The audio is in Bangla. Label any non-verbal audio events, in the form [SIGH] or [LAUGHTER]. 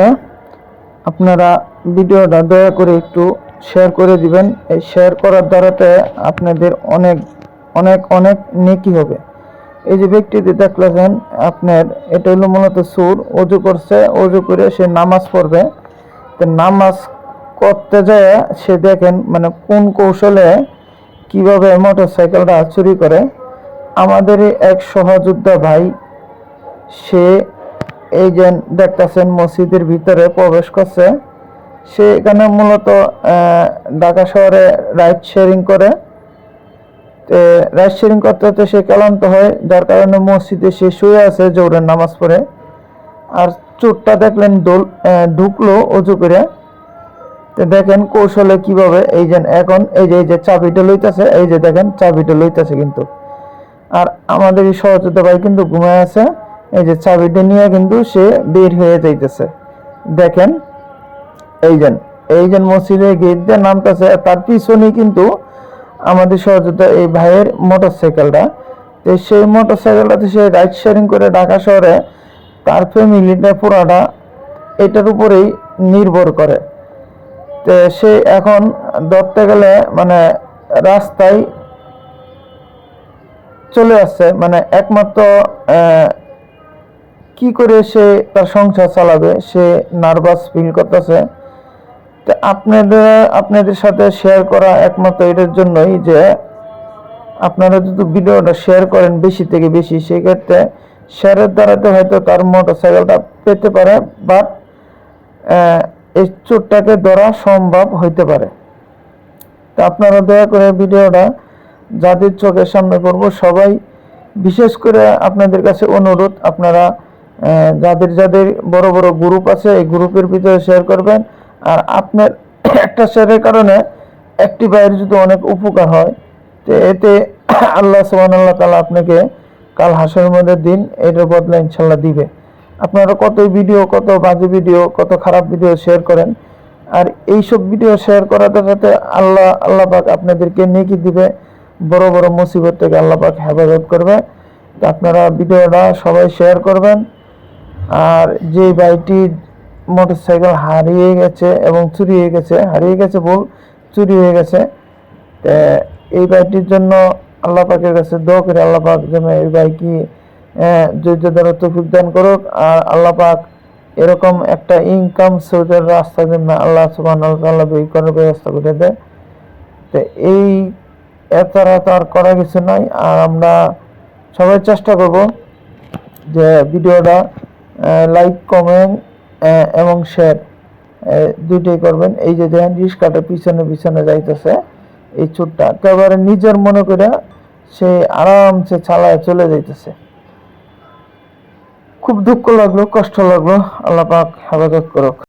হ্যাঁ? আপনারা ভিডিওটা দয়া করে একটু শেয়ার করে দিবেন। এই শেয়ার করার দ্বারাতে আপনাদের অনেক অনেক অনেক নেকি হবে। এই যে ব্যক্তিটি দেখলেন আপনার এটা হলো মূলত সুর। অজু করছে, অজু করে সে নামাজ পড়বে। তো নামাজ করতে যায় সে দেখেন মানে কোন কৌশলে কীভাবে মোটর সাইকেলটা চুরি করে। আমাদেরই এক সহযোদ্ধা ভাই, সে এই যে দেখতেছেন মসজিদের ভিতরে প্রবেশ করছে সে এখানে মূলত ঢাকা শহরে রাইড শেয়ারিং করে। রাইড শেয়ারিং করতে করতে সে ক্লান্ত হয়, যার কারণে মসজিদে সে শুয়ে আছে জোরের নামাজ পড়ে। আর চোরটা দেখলেন দোল ঢুকলো অজু করে। তো দেখেন কৌশলে কীভাবে, এই যে এখন, এই যে এই যে চাবিটা লইতেছে, এই যে দেখেন চাবিটা লইতেছে কিন্তু। আর আমাদের এই সহযোদ্ধা ভাই কিন্তু ঘুমায় আছে। এই যে চাবিটা নিয়ে কিন্তু সে বের হয়ে যাইতেছে। দেখেন, এই যে এই যে মসজিদের গেট দিয়ে নামতেছে তার পিছনেই কিন্তু আমাদের সহযোদ্ধা এই ভাইয়ের মোটর সাইকেলটা তো সেই মোটর সাইকেলটাতে সে রাইড শেয়ারিং করে ঢাকা শহরে তার ফ্যামিলিটা পুরাটা এটার উপরেই নির্ভর করে। তো সে এখন ধরতে গেলে মানে রাস্তায় চলে আসছে মানে একমাত্র কি করে সে তার সংসার চালাবে? সে নার্ভাস ফিল করতেছে। তো আপনাদের আপনাদের সাথে শেয়ার করা একমাত্র এটার জন্যই যে আপনারা যদি ভিডিওটা শেয়ার করেন বেশি থেকে বেশি, সেক্ষেত্রে শেয়ারের দ্বারাতে হয়তো তার মোটর সাইকেলটা পেতে পারে বাট এই চোরটাকে ধরা সম্ভব হইতে পারে। তো আপনারা দয়া করে ভিডিওটা যাদের চোখের সামনে করব সবাই বিশেষ করে আপনাদের কাছে অনুরোধ, আপনারা যাদের যাদের বড় বড় গ্রুপ আছে, এই গ্রুপের ভিতরে শেয়ার করবেন। আর আপনার [COUGHS] একটা শেয়ারের কারণে একটি বাইরে যদি অনেক উপকার হয়, তো এতে [COUGHS] আল্লাহ সুবান আল্লাহ তালা আপনাকে কাল হাসের মধ্যে দিন এটার বদলা ইনশাল্লাহ দিবে। আপনারা কত ভিডিও কত বাজে ভিডিও কত খারাপ ভিডিও শেয়ার করেন। আর এইসব ভিডিও শেয়ার করাতে সাথে আল্লাহ আল্লাহ পাক আপনাদেরকে নেকি দিবে, বড় বড় মুসিবত থেকে আল্লাহ পাক হেফাজত করবে। আপনারা ভিডিওটা সবাই শেয়ার করবেন। আর যে বাইকটি মোটরসাইকেল হারিয়ে গেছে এবং চুরি হয়ে গেছে, হারিয়ে গেছে বল চুরি হয়ে গেছে এই বাইকটির জন্য আল্লাহ পাকের কাছে দোয়া করে আল্লাহ পাক যেন এই বাইকই ধৈর্য ধরে তৌফিক দান করুক। আর আল্লাহ পাক এরকম একটা ইনকাম সোর্সের রাস্তা যেন আল্লাহ সুবাহ আল্লাহ করার ব্যবস্থা করে দেয়। তো এই এছাড়া তো আর কিছু নাই। আর আমরা সবাই চেষ্টা করব যে ভিডিওটা লাইক কমেন্ট এবং শেয়ার দুইটাই করবেন। এই যে দেখেন রিস্কাটা পিছনে পিছনে যাইতেছে এই ছুটটা একেবারে নিজের মনে করে সে আরামসে চালায় চলে যাইতেছে। খুব দুঃখ লাগল, কষ্ট লাগল। আল্লাহ পাক হেফাজত করুক।